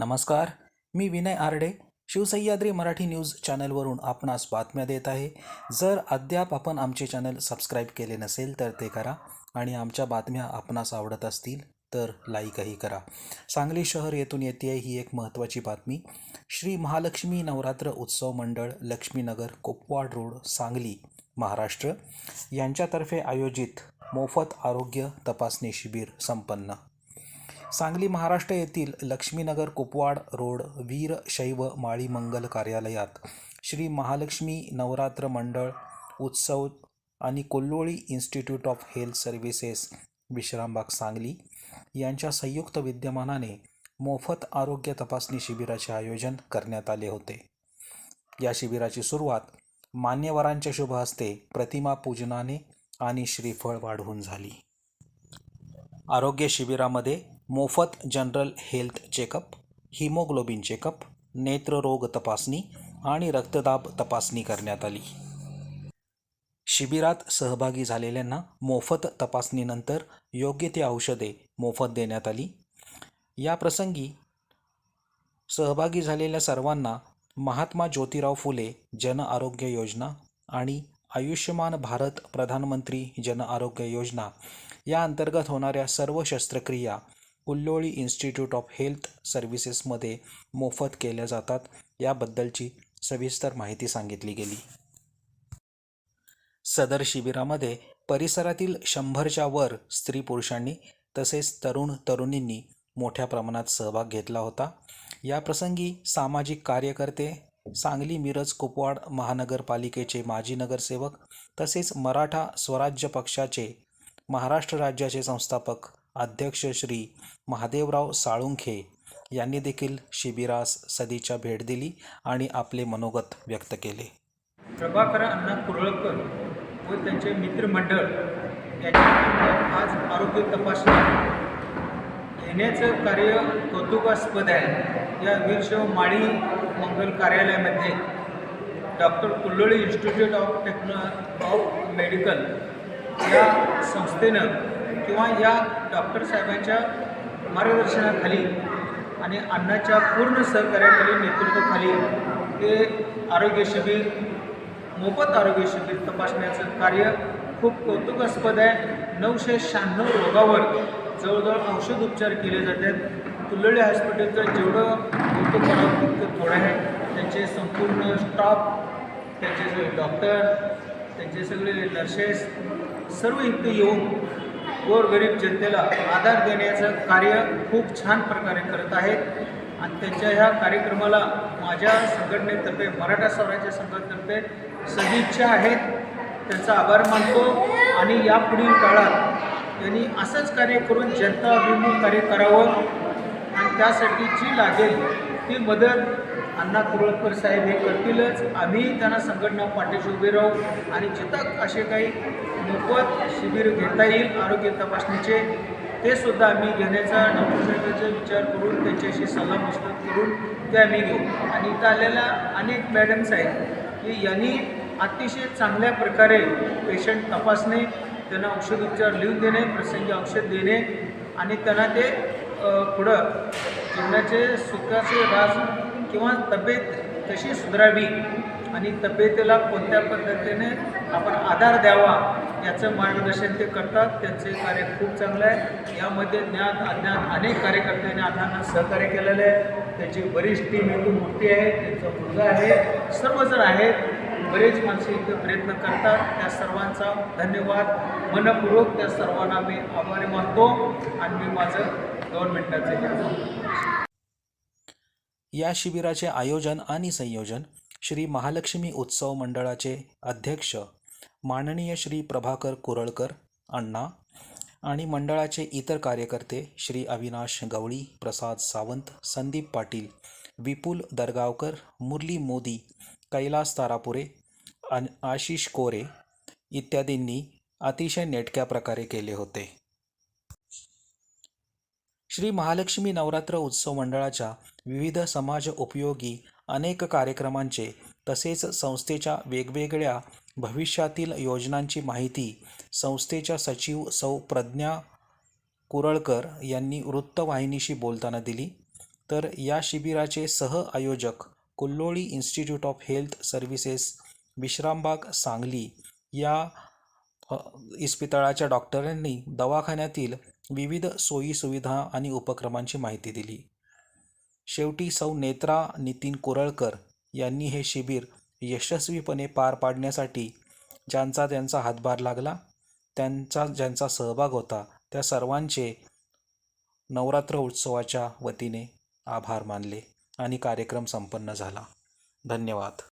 नमस्कार मी विनय आरडे शिवसह्याद्री मराठी न्यूज चॅनलवरून आपणास बातम्या देत आहे. जर अद्याप आपण आमचे चॅनल सबस्क्राईब केले नसेल तर ते करा आणि आमच्या बातम्या आपणास आवडत असतील तर लाईकही करा. सांगली शहर येथून येते ही एक महत्त्वाची बातमी. श्री महालक्ष्मी नवरात्र उत्सव मंडळ लक्ष्मीनगर कोपवाड रोड सांगली महाराष्ट्र यांच्यातर्फे आयोजित मोफत आरोग्य तपासणी शिबिर संपन्न सांगली महाराष्ट्र येथील लक्ष्मीनगर कुपवाड रोड वीर शैव माळी मंगल कार्यालयात श्री महालक्ष्मी नवरात्र मंडळ उत्सव आणि Kolloli institute of health services Vishrambag Sangli यांच्या संयुक्त विद्यमानाने मोफत आरोग्य तपासणी शिबिराचे आयोजन करण्यात आले होते. या शिबिराची सुरुवात मान्यवरांच्या शुभ हस्ते प्रतिमा पूजनाने आणि श्रीफळ वाढवून झाली. आरोग्य शिबिरामध्ये मोफत general health checkup haemoglobin checkup नेत्ररोग तपासणी आणि रक्तदाब तपासणी करण्यात आली. शिबिरात सहभागी झालेल्यांना मोफत तपासणीनंतर योग्य ती औषधे मोफत देण्यात आली. या प्रसंगी सहभागी झालेल्या सर्वांना महात्मा ज्योतिराव फुले जन आरोग्य योजना आणि आयुष्यमान भारत प्रधानमंत्री जन आरोग्य योजना या अंतर्गत होणाऱ्या सर्व शस्त्रक्रिया कुल्लोळी इन्स्टिट्यूट ऑफ हेल्थ सर्व्हिसेसमध्ये मोफत केल्या जातात. याबद्दलची सविस्तर माहिती सांगितली गेली. सदर शिबिरामध्ये परिसरातील शंभरच्या वर स्त्री पुरुषांनी तसेच तरुण तरुणींनी मोठ्या प्रमाणात सहभाग घेतला होता. याप्रसंगी सामाजिक कार्यकर्ते सांगली मिरज कुपवाड महानगरपालिकेचे माजी नगरसेवक तसेच मराठा स्वराज्य पक्षाचे महाराष्ट्र राज्याचे संस्थापक अध्यक्ष श्री महादेवराव साळुंखे यांनी देखील शिबिरास सदिच्छा भेट दिली आणि आपले मनोगत व्यक्त केले. प्रभाकर अण्णा कुरळकर व त्यांचे मित्रमंडळ याच्यामार्फत आज आरोग्य तपासणी घेण्याचं कार्य कौतुकास्पद आहे. या वीरशव माळी मंगल कार्यालयामध्ये doctor Kulloli institute of techno of medical या संस्थेनं किंवा या डॉक्टर साहेबांच्या मार्गदर्शनाखाली आणि अण्णाच्या पूर्ण सहकार्याखाली नेतृत्वाखाली हे आरोग्य शिबिर मोफत आरोग्य शिबिर तपासण्याचं कार्य खूप कौतुकास्पद आहे. नऊशे शहाण्णव रोगावर जवळजवळ औषध उपचार केले जातात कुल्लोळी हॉस्पिटलचं जेवढं कौतुक करावं तितकं थोडं आहे त्यांचे संपूर्ण स्टाफ त्यांचे सगळे डॉक्टर त्यांचे सगळे नर्सेस सर्व इथं येऊन गोरगरीब जनतेला आधार देण्याचं कार्य खूप छान प्रकारे करत आहेत. आणि त्यांच्या ह्या कार्यक्रमाला माझ्या संघटनेतर्फे मराठा स्वराज्य संघटनेतर्फे सदिच्छा आहेत. त्यांचा आभार मानतो. आणि यापुढील काळात त्यांनी असंच कार्य करून जनता अभिमुख कार्य करावं. आणि त्यासाठी जी लागेल ती मदत अण्णा कुरळकर साहेब हे करतीलच. आम्ही त्यांना संघटना पाठीशी उभे राहू आणि जिथं असे काही मोफत शिबिर घेता येईल आरोग्य तपासणीचे ते सुद्धा आम्ही घेण्याचा डॉक्टर साहेबांचा विचार करून त्यांच्याशी सल्लामसलत करून ते आम्ही घेऊ. आणि इथं आलेल्या अनेक मॅडम्स आहेत की यांनी अतिशय चांगल्या प्रकारे पेशंट तपासणे त्यांना औषध उपचार लिहून देणे प्रसंगी औषध देणे आणि त्यांना ते पुढं जीवनाचे सुखाचे राज किंवा तब्येत कशी सुधारावी आणि तब्येतीला कोणत्या पद्धतीने आपण आधार द्यावा याचं मार्गदर्शन ते करतात. त्यांचे कार्य खूप चांगलं आहे. यामध्ये ज्ञान अज्ञान अनेक कार्यकर्त्यांनी अण्णांना सहकार्य केलेलं आहे. त्यांची बरीच टीम इथून मोठी आहे. त्यांचा मुलगा आहे. सर्वजण आहेत. बरेच माणसं इथं प्रयत्न करतात. त्या सर्वांचा धन्यवाद. मनपूर्वक त्या सर्वांना मी आभारी मानतो आणि मी माझं दोन मिनिटाचे या शिबिराचे आयोजन आणि संयोजन श्री महालक्ष्मी उत्सव मंडळाचे अध्यक्ष माननीय श्री प्रभाकर कुरळकर अण्णा आणि मंडळाचे इतर कार्यकर्ते श्री अविनाश गवळी प्रसाद सावंत संदीप पाटील विपुल दरगावकर मुरली मोदी कैलास तारापुरे अन आशिष कोरे इत्यादींनी अतिशय नेटक्या प्रकारे केले होते. श्री महालक्ष्मी नवरात्र उत्सव मंडळाच्या विविध समाज उपयोगी अनेक कार्यक्रमांचे तसेच संस्थेच्या वेगवेगळ्या भविष्यातील योजनांची माहिती संस्थेच्या सचिव सौ प्रज्ञा कुरळकर यांनी वृत्तवाहिनीशी बोलताना दिली. तर या शिबिराचे सह आयोजक Kulloli institute of health services Vishrambag Sangli या इस्पितळाच्या डॉक्टरांनी दवाखान्यातील विविध सोयीसुविधा आणि उपक्रमांची माहिती दिली. शेवटी सौ नेत्रा नितीन कुरळकर यांनी हे शिबिर यशस्वीपणे पार पाडण्यासाठी ज्यांचा त्यांचा हातभार लागला त्यांचा ज्यांचा सहभाग होता त्या सर्वांचे नवरात्र उत्सवाच्या वतीने आभार मानले आणि कार्यक्रम संपन्न झाला. धन्यवाद.